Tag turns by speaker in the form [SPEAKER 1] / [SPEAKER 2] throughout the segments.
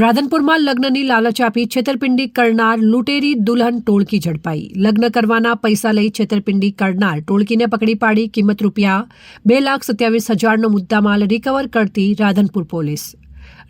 [SPEAKER 1] રાધનપુરમાં લગ્નની લાલચ આપી છેતરપિંડી કરનાર લૂંટેરી દુલ્હન ટોળકી ઝડપાઈ. લગ્ન કરવાના પૈસા લઈ છેતરપિંડી કરનાર ટોળકીને પકડી પાડી કિંમત રૂપિયા બે લાખ સત્યાવીસ હજારનો મુદ્દામાલ રિકવર કરતી Radhanpur police.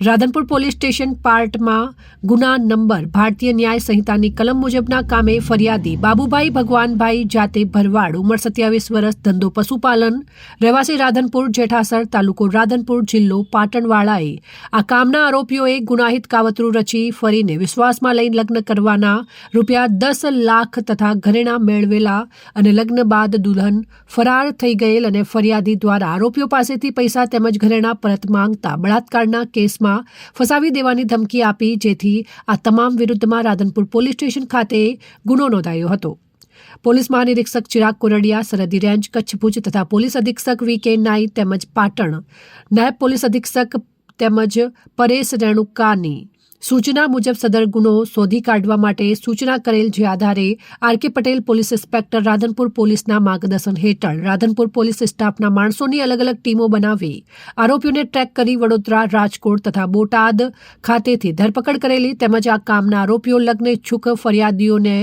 [SPEAKER 1] Radhanpur police station પાર્ટમાં ગુના નંબર ભારતીય ન્યાય સંહિતાની કલમ મુજબના કામે ફરિયાદી બાબુભાઈ ભગવાનભાઈ જાતે ભરવાડ ઉંમર સત્યાવીસ વર્ષ, ધંધો પશુપાલન, રહેવાસી રાધનપુર, જેઠાસર તાલુકો રાધનપુર જિલ્લો પાટણવાળાએ આ કામના આરોપીઓએ ગુનાહિત કાવતરું રચી ફરીને વિશ્વાસમાં લઈ લગ્ન કરવાના રૂપિયા દસ લાખ તથા ઘરેણા મેળવેલા અને લગ્ન બાદ દુલ્હન ફરાર થઈ ગયેલ અને ફરિયાદી દ્વારા આરોપીઓ પાસેથી પૈસા તેમજ ઘરેણા પરત માંગતા બળાત્કારના કેસમાં ફસાવી દેવાની ધમકી આપી, જેથી આ તમામ વિરુદ્ધમાં રાધનપુર પોલીસ સ્ટેશન ખાતે ગુનો નોંધાયો હતો. પોલીસ મહાનિરીક્ષક ચિરાગ કોરડિયા, સરહદી રેન્જ, કચ્છ ભુજ તથા પોલીસ અધિક્ષક વી કે નાઈ તેમજ પાટણ, નાયબ પોલીસ અધિક્ષક તેમજ પરેશ રેણુકાની સૂચના મુજબ સદર ગુનો શોધી કાઢવા માટે સૂચના કરેલ જે આધારે R K Patel police inspector Radhanpur પોલીસના માર્ગદર્શન હેઠળ રાધનપુર પોલીસ સ્ટાફના માણસોની અલગ અલગ ટીમો બનાવી આરોપીઓને ટ્રેક કરી વડોદરા, રાજકોટ તથા બોટાદ ખાતેથી ધરપકડ કરેલી તેમજ આ કામના આરોપીઓ લગ્ન ઇચ્છુક ફરિયાદીઓને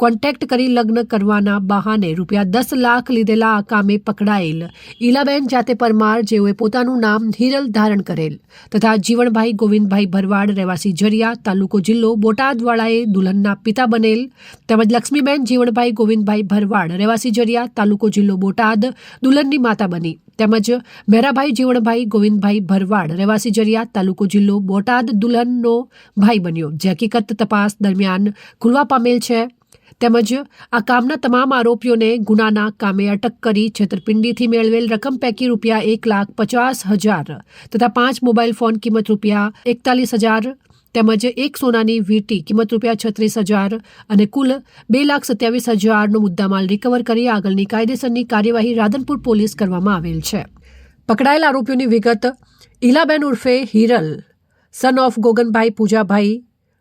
[SPEAKER 1] કોન્ટેક્ટ કરી લગ્ન કરવાના બહાને રૂપિયા દસ લાખ લીધેલા આ કામે પકડાયેલ ઈલાબેન જાતે પરમાર, જેઓએ પોતાનું નામ હિરલ ધારણ કરેલ તથા જીવણભાઈ ગોવિંદભાઈ ભરવાડ રહેવાસી જરિયા તાલુકો જિલ્લો બોટાદવાળાએ દુલ્હનના પિતા બનેલ. તેમજ લક્ષ્મીબેન, જીવણભાઈ ગોવિંદભાઈ ભરવાડ રહેવાસી જરિયા તાલુકો જિલ્લો બોટાદ દુલ્હનની માતા બની. તેમજ મેરાભાઈ, જીવણભાઈ ગોવિંદભાઈ ભરવાડ રહેવાસી જરિયા તાલુકો જિલ્લો બોટાદ દુલ્હનનો ભાઈ બન્યો, જે હકીકત તપાસ દરમિયાન ખુલવા પામેલ છે. તેમજ આ કામના તમામ આરોપીઓને ગુનાના કામે અટક કરી છેતરપિંડીથી મેળવેલ રકમ પૈકી રૂપિયા એક લાખ પચાસ હજાર તથા પાંચ મોબાઈલ ફોન કિંમત રૂપિયા એકતાલીસ હજાર તેમજ એક સોનાની વીટી કિંમત રૂપિયા છત્રીસ હજાર અને કુલ બે લાખ સત્યાવીસ હજારનો મુદ્દામાલ રિકવર કરી આગળની કાયદેસરની કાર્યવાહી રાધનપુર પોલીસ કરવામાં આવેલ છે. પકડાયેલ આરોપીઓની વિગત ઇલાબેન ઉર્ફે હિરલ સન ઓફ ગોગનભાઈ પૂજાભાઈ,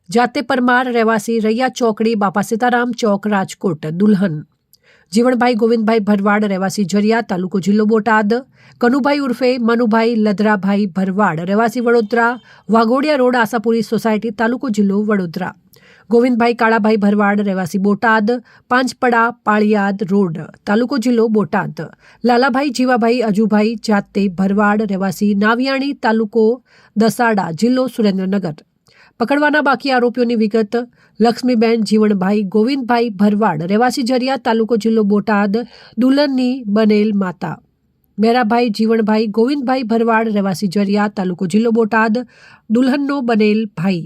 [SPEAKER 1] જાતે પરમાર રહેવાસી રૈયા ચોકડી બાપા સીતારામ ચોક રાજકોટ, દુલ્હન. જીવણભાઈ ગોવિંદભાઈ ભરવાડ, રહેવાસી જરિયા, તાલુકો જિલ્લો બોટાદ. કનુભાઈ ઉર્ફે મનુભાઈ લદરાભાઈ ભરવાડ, રહેવાસી વડોદરા. વાઘોડિયા રોડ, આશાપુરી સોસાયટી, તાલુકો જિલ્લો વડોદરા. ગોવિંદભાઈ કાળાભાઈ ભરવાડ, રહેવાસી બોટાદ. પાંચપડા, પાળિયાદ રોડ, તાલુકો જિલ્લો બોટાદ. લાલાભાઈ જીવાભાઈ અજુભાઈ જાતે ભરવાડ, રહેવાસી નાવિયાણી તાલુકો દસાડા, જિલ્લો સુરેન્દ્રનગર. પકડવાના બાકી આરોપીઓની વિગત લક્ષ્મીબેન જીવણભાઈ ગોવિંદભાઈ ભરવાડ રહેવાસી જરિયા તાલુકો જિલ્લો બોટાદ દુલ્હનની બનેલ માતા. મેરાભાઈ જીવણભાઈ ગોવિંદભાઈ ભરવાડ રહેવાસી જરિયા તાલુકો જિલ્લો બોટાદ દુલ્હનનો બનેલ ભાઈ.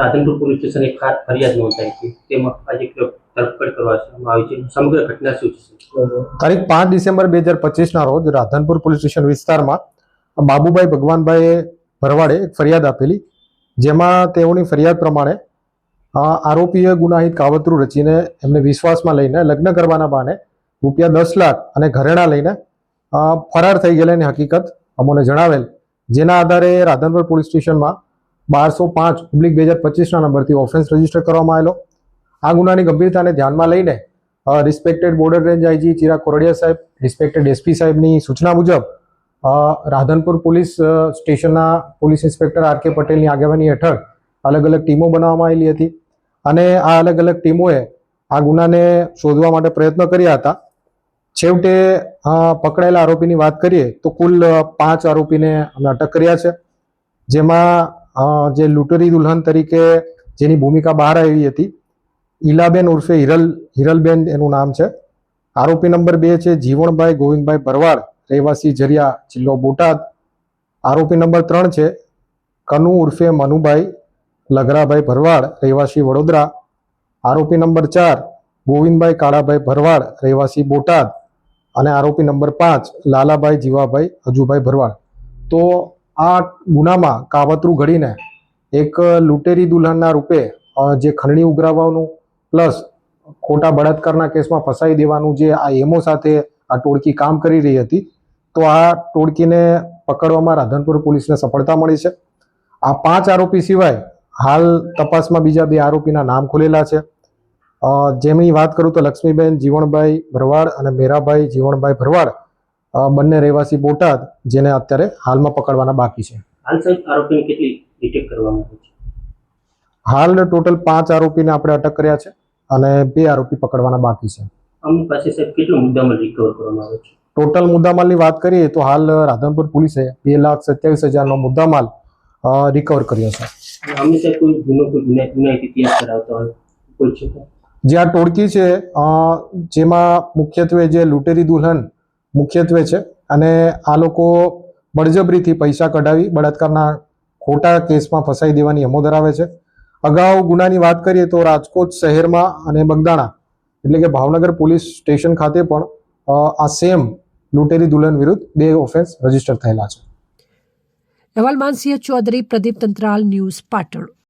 [SPEAKER 2] રાધનપુર પોલીસ સ્ટેશન એક ખાસ ફરિયાદ નોંધાઈ હતી તેમાં આજે ધરપકડ કરવામાં આવી છે. સમગ્ર ઘટના શું છે
[SPEAKER 3] તારીખ પાંચ ડિસેમ્બર બે હજાર પચીસના રોજ રાધનપુર પોલીસ સ્ટેશન વિસ્તારમાં બાબુભાઈ ભગવાનભાઈ ભરવાડે એક ફરિયાદ આપેલી જેમાં તેઓની ફરિયાદ પ્રમાણે આરોપીએ ગુનાહિત કાવતરું રચીને એમને વિશ્વાસમાં લઈને લગ્ન કરવાના બહાને રૂપિયા દસ લાખ અને ઘરેણા લઈને ફરાર થઈ ગયેલાની હકીકત અમોને જણાવેલ. જેના આધારે રાધનપુર પોલીસ સ્ટેશનમાં બારસો પાંચ ઓબ્લિક બે હજાર પચીસના નંબરથી ઓફેન્સ રજિસ્ટર કરવામાં આવેલો. આ ગુનાની ગંભીરતાને ધ્યાનમાં લઈને respected border range IG Chirag Kordiya સાહેબ રિસ્પેક્ટેડ એસપી સાહેબની સૂચના મુજબ રાધનપુર પોલીસ સ્ટેશનના પોલીસ ઇન્સ્પેક્ટર આર કે પટેલની આગેવાની હેઠળ અલગ અલગ ટીમો બનાવવામાં આવેલી હતી અને આ અલગ અલગ ટીમોએ આ ગુનાને શોધવા માટે પ્રયત્ન કર્યા હતા. છેવટે પકડાયેલા આરોપીની વાત કરીએ તો કુલ પાંચ આરોપીને અમે અટક કર્યા છે. જેમાં જે લૂંટરી દુલ્હન તરીકે જેની ભૂમિકા બહાર આવી હતી, ઈલાબેન ઉર્ફે હિરલ, હિરલબેન એનું નામ છે. આરોપી નંબર બે છે જીવણભાઈ ગોવિંદભાઈ ભરવાડ. રહેવાસી જરિયા જિલ્લો બોટાદ. આરોપી નંબર ત્રણ છે, કનુ ઉર્ફે મનુભાઈ લગરાભાઈ ભરવાડ, રહેવાસી વડોદરા. આરોપી નંબર ચાર, ગોવિંદભાઈ કાળાભાઈ ભરવાડ, રહેવાસી બોટાદ. અને આરોપી નંબર પાંચ, લાલાભાઈ જીવાભાઈ અજુભાઈ ભરવાડ. તો આ ગુનામાં કાવતરું ઘડીને એક લૂંટેરી દુલ્હનના રૂપે જે ખંડણી ઉઘરાવવાનું પ્લસ ખોટા બળાત્કારના કેસમાં ફસાઈ દેવાનું જે આ એમો સાથે આ ટોળકી કામ કરી રહી હતી તો આ ટોળકીને પકડવામાં રાધનપુર પોલીસને સફળતા મળી છે. આ પાંચ આરોપી સિવાય હાલ તપાસમાં બીજા બે આરોપીના નામ ખુલેલા છે. જેમની વાત કરું તો લક્ષ્મીબેન જીવણભાઈ ભરવાડ અને મેરાભાઈ જીવણભાઈ ભરવાડ બંને રહેવાસી બોટાદ જેને અત્યારે હાલમાં પકડવાના બાકી છે.
[SPEAKER 2] હાલ
[SPEAKER 3] ટોટલ પાંચ આરોપીને આપણે અટક કર્યા છે અને બે આરોપી પકડવાના બાકી છે.
[SPEAKER 2] આમની પાસે સાહેબ કેટલો મુદ્દામાં રિકવર કરવામાં આવે છે?
[SPEAKER 3] ટોટલ મુદ્દામાલની વાત કરીએ તો હાલ રાધનપુર પોલીસે બે લાખ સત્યાવીસ હજારનો મુદ્દામાલ રિકવર કર્યો છે. જે આ ટોળકી છે જેમાં મુખ્યત્વે જે લૂંટેરી દુલ્હન મુખ્યત્વે છે અને આ લોકો બળજબરીથી પૈસા કઢાવી બળાત્કારના ખોટા કેસમાં ફસાઈ દેવાની હમો ધરાવે છે. અગાઉ ગુનાની વાત કરીએ તો રાજકોટ શહેરમાં અને બગદાણા એટલે કે ભાવનગર પોલીસ સ્ટેશન ખાતે પણ આ સેમ લૂંટેરી દુલ્હન વિરુદ્ધ બે ઓફેન્સ રજિસ્ટર થયેલા છે.
[SPEAKER 1] અહેવાલ માનસિંહ ચૌધરી પ્રદીપ તંત્રાલ ન્યૂઝ પાટણ